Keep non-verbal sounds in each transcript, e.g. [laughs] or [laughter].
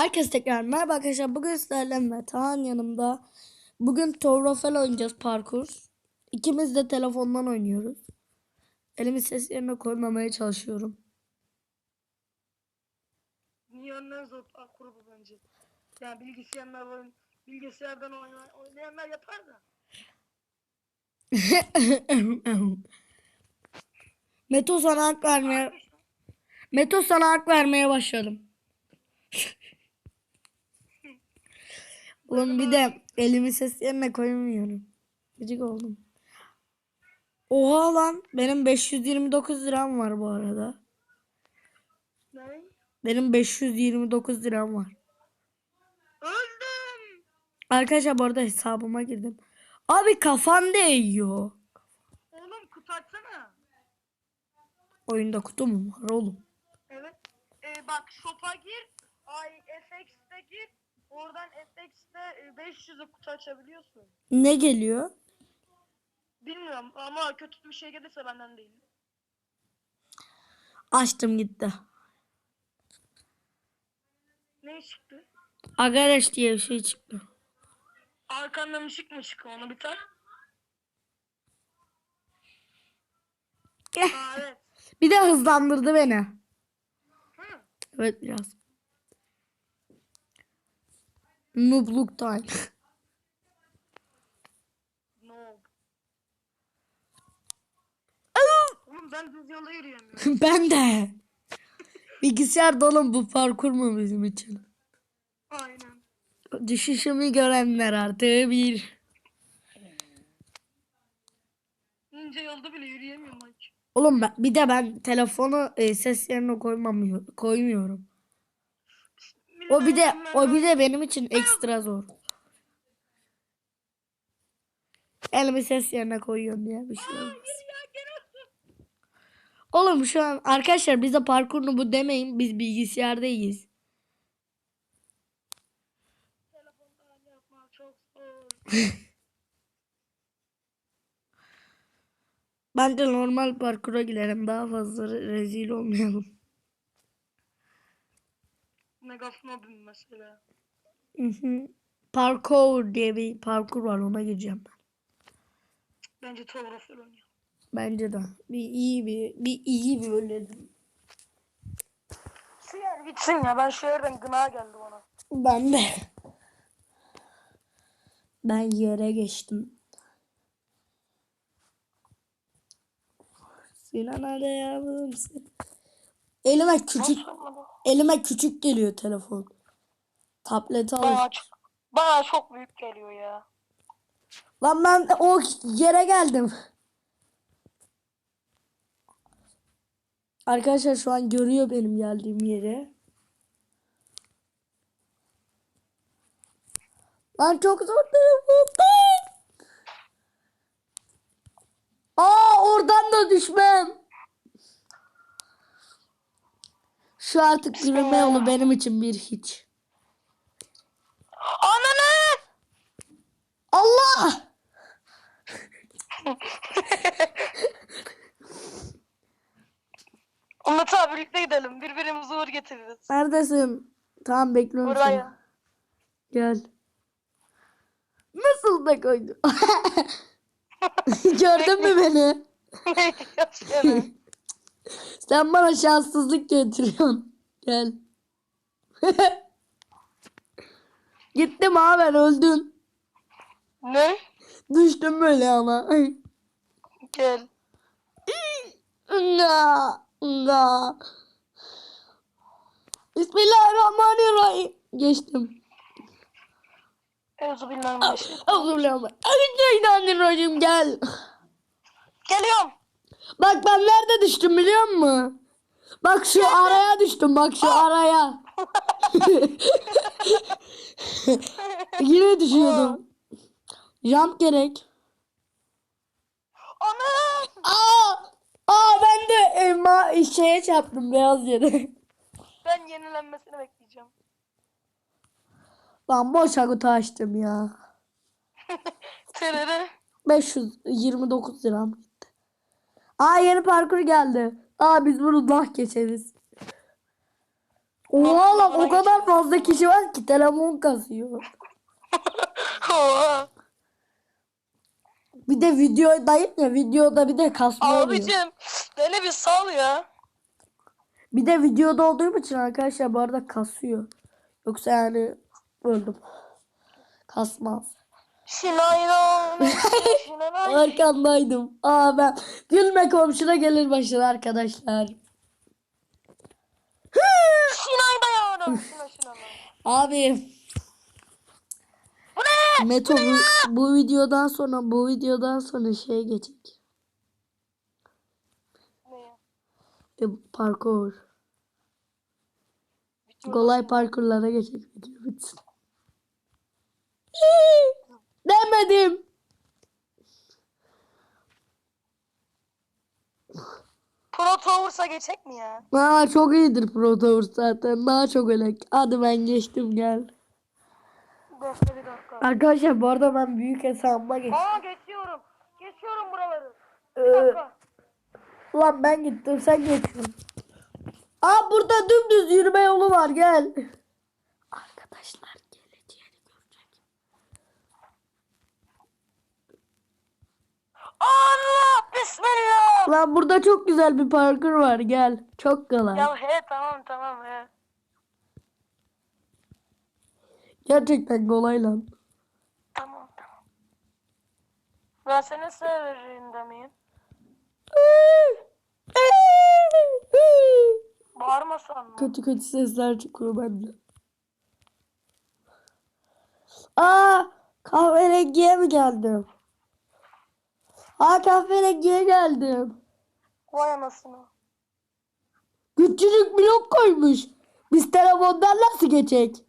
Herkes tekrar merhaba arkadaşlar. Bugün sizlerle Metehan yanımda. Bugün Tovrofel oynayacağız parkur. İkimiz de telefondan oynuyoruz. Elimi ses yerine koymamaya çalışıyorum. Dünyanın en zor parkuru bu bence. Yani bilgisayarlar oyun, bilgisayardan oyna- oynayanlar yapar da. [laughs] Meto sana hak vermeye Meto sana hak vermeye başladım. Oğlum bir de elimi ses yerine koymuyorum. Gıcık oldum. Oha lan benim 529 liram var bu arada. Ne? Benim 529 liram var. Öldüm. Arkadaşlar bu arada hesabıma girdim. Abi kafan değiyor. Oğlum kutu açsana. Oyunda kutu mu var oğlum? Evet. Ee, bak shop'a gir. Ay FX'te gir. Oradan FX'te e, 500'e kutu açabiliyorsun. Ne geliyor? Bilmiyorum ama kötü bir şey gelirse benden değil. Açtım gitti. Ne çıktı? Agareş diye bir şey çıktı. Arkandan ışık mı çıktı onu bir tak? Eh, Aa evet. Bir de hızlandırdı beni. Hı. Evet biraz. Time. Ne oldu? Oğlum ben düz yola yürüyemiyorum. [laughs] ben de. Bilgisayar dolu bu parkur mu bizim için? Aynen. Düşüşümü görenler artı bir. İnce yolda bile yürüyemiyorum. Oğlum ben, bir de ben telefonu e, ses yerine koymamıyor, koymuyorum. O bir de o bir de benim için ekstra zor. Elimi ses yerine koyuyorum diye bir şey olmaz. Oğlum şu an arkadaşlar bize parkurunu bu demeyin. Biz bilgisayardayız. Bence normal parkura gidelim. Daha fazla re- rezil olmayalım. Megasnob'um mesela. Hı hı. Parkour diye bir parkur var ona gireceğim ben. Bence Tovrofel oynuyor. Bence de. Bir iyi bir bir iyi bir bölüm. Şu yer bitsin ya. Ben şu yerden gına geldi bana. Ben de. Ben yere geçtim. Sinan hadi yavrum sen. Elime küçük elime küçük geliyor telefon. Tableti al. Bana çok, bana çok büyük geliyor ya. Lan ben o yere geldim. Arkadaşlar şu an görüyor benim geldiğim yeri. Lan çok zor telefon. Aa oradan da düşmem. Şu artık yürüme yolu benim için bir hiç. Ananı! Allah! [laughs] Umut abi birlikte gidelim. Birbirimize uğur getiririz. Neredesin? Tamam bekliyorum seni. Buraya. Gel. Nasıl da koydu? [laughs] Gördün mü beni? [laughs] Bekliyoruz Sen bana şanssızlık getiriyorsun. Gel. [laughs] Gittim ha ben öldün. ne? Düştüm böyle ama. Gel. Nga, nga. Bismillahirrahmanirrahim. Geçtim. Euzubillahimineşşeytanirracim. Bismillahirrahmanirrahim gel. Geliyorum. Bak ben nerede düştüm biliyor musun? Bak şu araya düştüm bak şu araya. [laughs] Yine düşüyordum. Jump gerek. Ana! Aa! Aa ben de e, ma şeye çarptım beyaz yere. Ben yenilenmesini bekleyeceğim. Lan boş kutu açtım ya. [laughs] Terere. 529 liram. Aa yeni parkur geldi. Aa biz bunu nah geçeriz. Oha lan o kadar fazla kişi var ki telefon kasıyor. Bir de videodayım ya videoda bir de kasma oluyor. Abicim beni bir sal ya. Bir de videoda olduğum için arkadaşlar bu arada kasıyor. Yoksa yani öldüm. Kasmaz. Şinayla. [laughs] Arkandaydım. Aa ben gülme komşuna gelir başına arkadaşlar. Şinayla yavrum. Şina şina. Abi Bu ne? Meto bu, bu videodan sonra bu videodan sonra şey geçecek. Ne? E, parkur. Kolay parkurlara geçecek video bitsin. Demedim. Pro Towers'a geçecek mi ya? Aa çok iyidir Pro Tower zaten. Daha çok öyle. Hadi ben geçtim gel. Bekle bir dakika. Arkadaşlar bu arada ben büyük hesabıma geçtim. Aa geçiyorum. Geçiyorum buraları. Bir Ee, dakika. Ulan ben gittim sen geçtin. Aa burada dümdüz yürüme yolu var gel. Allah bismillah. Lan burada çok güzel bir parkur var gel. Çok kolay. Ya he tamam tamam he. Gerçekten kolay lan. Tamam tamam. Ben senin serverinde miyim? Bağırmasan mı? kötü kötü sesler çıkıyor benden. Aa kahverengiye mi geldim? Aa kahverengiye geldim. Vay anasını. Küçücük blok koymuş. Biz telefondan nasıl geçecek?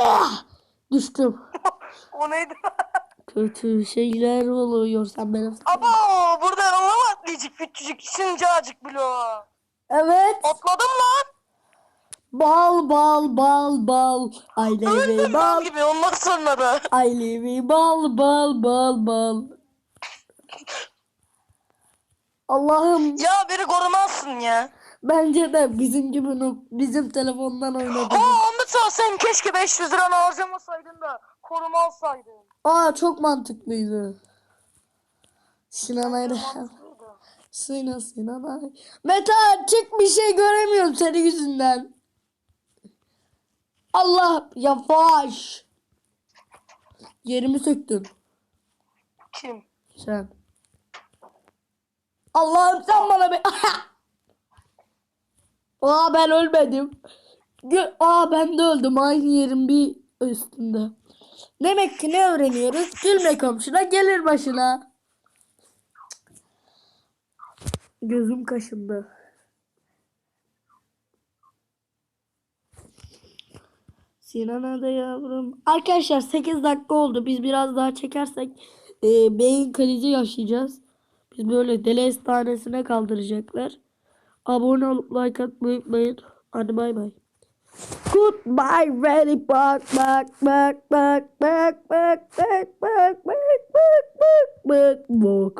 Ah! Düştüm. [laughs] o neydi? Kötü şeyler oluyor sen benim. Abo buradan ona mı atlayacak küçücük şıncacık bloğu? Evet. Atladım lan. Bal bal bal bal. Ailevi Öldüm bal. ben gibi ondan sonra da. Ailevi bal bal bal bal. Allah'ım Ya beni korumazsın ya. bence de bizim gibi bizim telefondan oynadı. Aa Ahmet sen keşke 500 liranı harcamasaydın da koruma alsaydın. Aa çok mantıklıydı. Sinan'a Mantıklıydı. Sina Sinan'a. Meta çık bir şey göremiyorum senin yüzünden. Allah yavaş. Yerimi söktün Kim? sen. Allah'ım sen bana bir... [laughs] Aa ben ölmedim. Aa ben de öldüm aynı yerin bir üstünde. Demek ki ne öğreniyoruz? Gülme komşuna gelir başına. Gözüm kaşındı. Sinan hadi yavrum. Arkadaşlar 8 dakika oldu. Biz biraz daha çekersek e, beyin krizi yaşayacağız. Biz böyle deli tanesine kaldıracaklar. Abone olup like atmayı unutmayın. Hadi bay bay. Goodbye ready bak bak bak bak bak bak bak bak bak bak bak bak bak